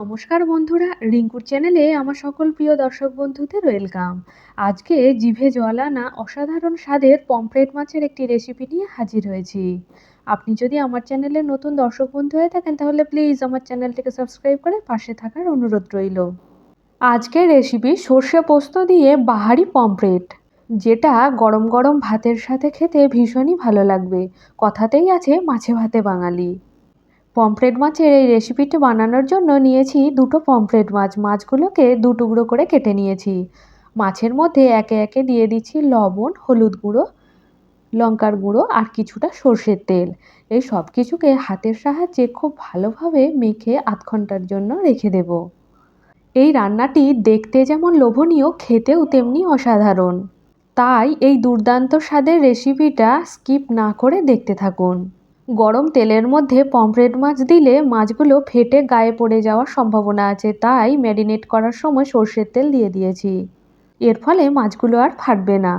নমস্কার বন্ধুরা, রিঙ্কুর চ্যানেলে আমার সকল প্রিয় দর্শক বন্ধুদের ওয়েলকাম। আজকে জিভে জল আনা অসাধারণ স্বাদের পমফ্রেট মাছের একটি রেসিপি নিয়ে হাজির হয়েছি। আপনি যদি আমার চ্যানেলে নতুন দর্শক বন্ধু হয়ে থাকেন, তাহলে প্লিজ আমার চ্যানেলটিকে সাবস্ক্রাইব করে পাশে থাকার অনুরোধ রইল। আজকের রেসিপি সর্ষে পোস্ত দিয়ে বাহারি পমফ্রেট, যেটা গরম গরম ভাতের সাথে খেতে ভীষণই ভালো লাগবে। কথাতেই আছে, মাছে ভাতে বাঙালি। পমফ্রেট মাছের এই রেসিপিটি বানানোর জন্য নিয়েছি দুটো পমফ্রেট মাছ। মাছগুলোকে দু টুকরো করে কেটে নিয়েছি। মাছের মধ্যে একে একে দিয়ে দিচ্ছি লবণ, হলুদ গুঁড়ো, লঙ্কার গুঁড়ো আর কিছুটা সর্ষের তেল। এই সব কিছুকে হাতের সাহায্যে খুব ভালোভাবে মেখে আধ ঘণ্টার জন্য রেখে দেব। এই রান্নাটি দেখতে যেমন লোভনীয়, খেতেও তেমনি অসাধারণ। তাই এই দুর্দান্ত স্বাদের রেসিপিটা স্কিপ না করে দেখতে থাকুন। গরম তেলের মধ্যে পমফ্রেট মাছ দিলে মাছগুলো ফেটে গায়ে পড়ে যাওয়ার সম্ভাবনা আছে, তাই ম্যারিনেট করার সময় সর্ষের তেল দিয়ে দিয়েছি। এর ফলে মাছগুলো আর ফাটবে না।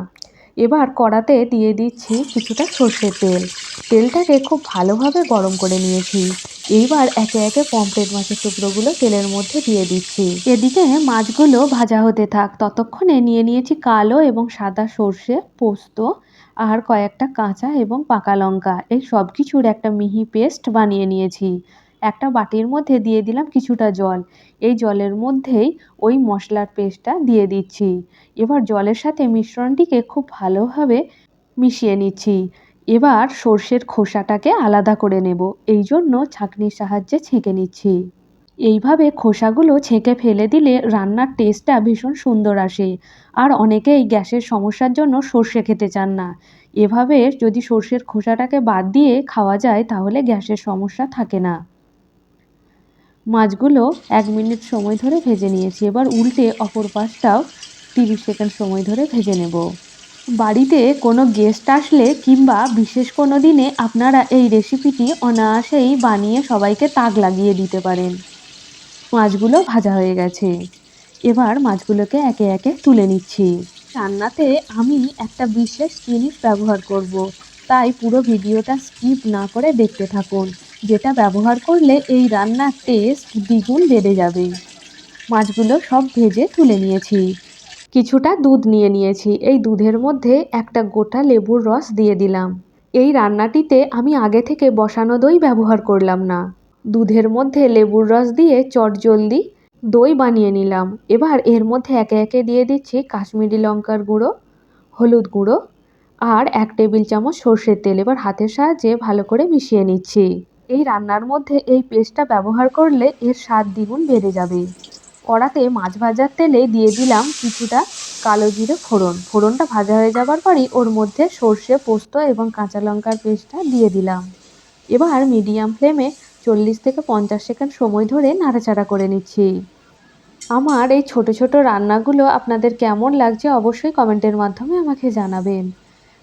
এবার কড়াতে দিয়ে দিচ্ছি কিছুটা সর্ষের তেল। তেলটাকে খুব ভালোভাবে গরম করে নিয়েছি। এইবার একে একে পমফ্রেট মাছের টুকরোগুলো তেলের মধ্যে দিয়ে দিচ্ছি। এদিকে মাছগুলো ভাজা হতে থাক। ততক্ষণে নিয়ে নিয়েছি কালো এবং সাদা সর্ষে পোস্ত আর কয়েকটা কাঁচা এবং পাকা লঙ্কা। এই সব কিছুর একটা মিহি পেস্ট বানিয়ে নিয়েছি। একটা বাটির মধ্যে দিয়ে দিলাম কিছুটা জল। এই জলের মধ্যেই ওই মশলার পেস্টটা দিয়ে দিচ্ছি। এবার জলের সাথে মিশ্রণটিকে খুব ভালোভাবে মিশিয়ে নিচ্ছি। এবার সর্ষের খোসাটাকে আলাদা করে নেব। এই জন্য ছাঁকনির সাহায্যে ছেঁকে নিচ্ছি। এইভাবে খোসাগুলো ছেঁকে ফেলে দিলে রান্নার টেস্টটা ভীষণ সুন্দর আসে। আর অনেকেই গ্যাসের সমস্যার জন্য সর্ষে খেতে চান না। এভাবে যদি সর্ষের খোসাটাকে বাদ দিয়ে খাওয়া যায়, তাহলে গ্যাসের সমস্যা থাকে না। মাছগুলো এক মিনিট সময় ধরে ভেজে নিয়েছি। এবার উল্টে অপর পাশটাও তিরিশ সেকেন্ড সময় ধরে ভেজে নেব। বাড়িতে কোনো গেস্ট আসলে কিংবা বিশেষ কোনো দিনে আপনারা এই রেসিপিটি অনায়াসেই বানিয়ে সবাইকে তাক লাগিয়ে দিতে পারেন। মাছগুলো ভাজা হয়ে গেছে। এবার মাছগুলোকে একে একে তুলে নিচ্ছি। রান্নাতে আমি একটা বিশেষ জিনিস ব্যবহার করব। তাই পুরো ভিডিওটা স্কিপ না করে দেখতে থাকুন, যেটা ব্যবহার করলে এই রান্নার টেস্ট দ্বিগুণ বেড়ে যাবে। মাছগুলো সব ভেজে তুলে নিয়েছি। কিছুটা দুধ নিয়ে নিয়েছি, এই দুধের মধ্যে একটা গোটা লেবুর রস দিয়ে দিলাম। এই রান্নাটিতে আমি আগে থেকে বসানো দই ব্যবহার করলাম না। দুধের মধ্যে লেবুর রস দিয়ে চটজলদি দই বানিয়ে নিলাম। এবার এর মধ্যে একে একে দিয়ে দিচ্ছি কাশ্মীরি লঙ্কার গুঁড়ো, হলুদ গুঁড়ো আর এক টেবিল চামচ সর্ষের তেল। এবার হাতের সাহায্যে ভালো করে মিশিয়ে নিচ্ছি। এই রান্নার মধ্যে এই পেস্টটা ব্যবহার করলে এর স্বাদ দ্বিগুণ বেড়ে যাবে। কড়াতে মাছ ভাজার তেলে দিয়ে দিলাম কিছুটা কালো জিরে ফোড়ন। ফোড়নটা ভাজা হয়ে যাবার পরই ওর মধ্যে সর্ষে, পোস্ত এবং কাঁচা লঙ্কার পেস্টটা দিয়ে দিলাম। এবার মিডিয়াম ফ্লেমে চল্লিশ থেকে পঞ্চাশ সেকেন্ড সময় ধরে নাড়াচাড়া করে নিচ্ছি। আমার এই ছোট ছোট রান্নাগুলো আপনাদের কেমন লাগছে অবশ্যই কমেন্টের মাধ্যমে আমাকে জানাবেন।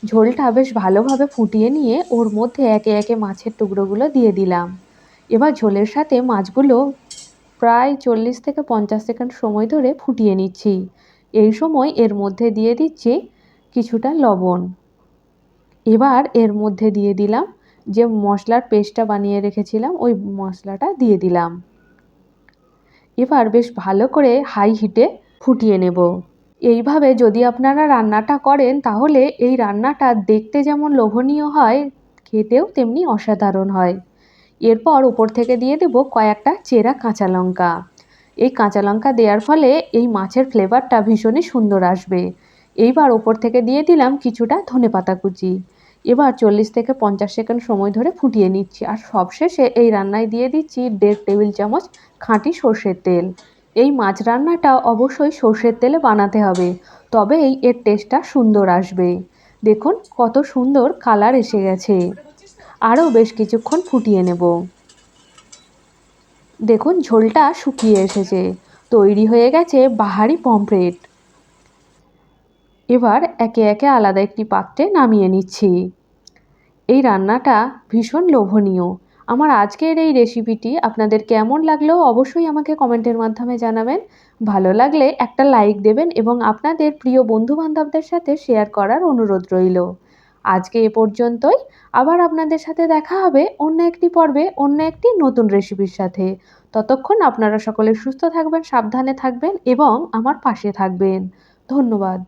ঝোলটা বেশ ভালোভাবে ফুটিয়ে নিয়ে ওর মধ্যে একে একে মাছের টুকরোগুলো দিয়ে দিলাম। এবার ঝোলের সাথে মাছগুলো প্রায় চল্লিশ থেকে পঞ্চাশ সেকেন্ড সময় ধরে ফুটিয়ে নিচ্ছি। এই সময় এর মধ্যে দিয়ে দিচ্ছি কিছুটা লবণ। এবার এর মধ্যে দিয়ে দিলাম যে মশলার পেস্টটা বানিয়ে রেখেছিলাম, ওই মশলাটা দিয়ে দিলাম। এবার বেশ ভালো করে হাই হিটে ফুটিয়ে নেব। এইভাবে যদি আপনারা রান্নাটা করেন, তাহলে এই রান্নাটা দেখতে যেমন লোভনীয় হয়, খেতেও তেমনি অসাধারণ হয়। এরপর উপর থেকে দিয়ে দেব কয়েকটা চেরা কাঁচা লঙ্কা। এই কাঁচা লঙ্কা দেওয়ার ফলে এই মাছের ফ্লেভারটা ভীষণই সুন্দর আসবে। এইবার ওপর থেকে দিয়ে দিলাম কিছুটা ধনে পাতা কুচি। এবার চল্লিশ থেকে পঞ্চাশ সেকেন্ড সময় ধরে ফুটিয়ে নিচ্ছি। আর সবশেষে এই রান্নায় দিয়ে দিচ্ছি দেড় টেবিল চামচ খাঁটি সর্ষের তেল। এই মাছ রান্নাটা অবশ্যই সর্ষের তেলে বানাতে হবে, তবেই এর টেস্টটা সুন্দর আসবে। দেখুন কত সুন্দর কালার এসে গেছে। আরও বেশ কিছুক্ষণ ফুটিয়ে নেব। দেখুন ঝোলটা শুকিয়ে এসেছে। তৈরি হয়ে গেছে বাহারি পমফ্রেট। এবার একে একে আলাদা একটি পাত্রে নামিয়ে নিচ্ছি। এই রান্নাটা ভীষণ লোভনীয়। আমার আজকের এই রেসিপিটি আপনাদের কেমন লাগল অবশ্যই আমাকে কমেন্টের মাধ্যমে জানাবেন। ভালো লাগলে একটা লাইক দেবেন এবং আপনাদের প্রিয় বন্ধুবান্ধবদের সাথে শেয়ার করার অনুরোধ রইল। আজকে এ পর্যন্তই। আবার আপনাদের সাথে দেখা হবে অন্য একটি পর্বে, অন্য একটি নতুন রেসিপির সাথে। ততক্ষণ আপনারা সকলে সুস্থ থাকবেন, সাবধানে থাকবেন এবং আমার পাশে থাকবেন। ধন্যবাদ।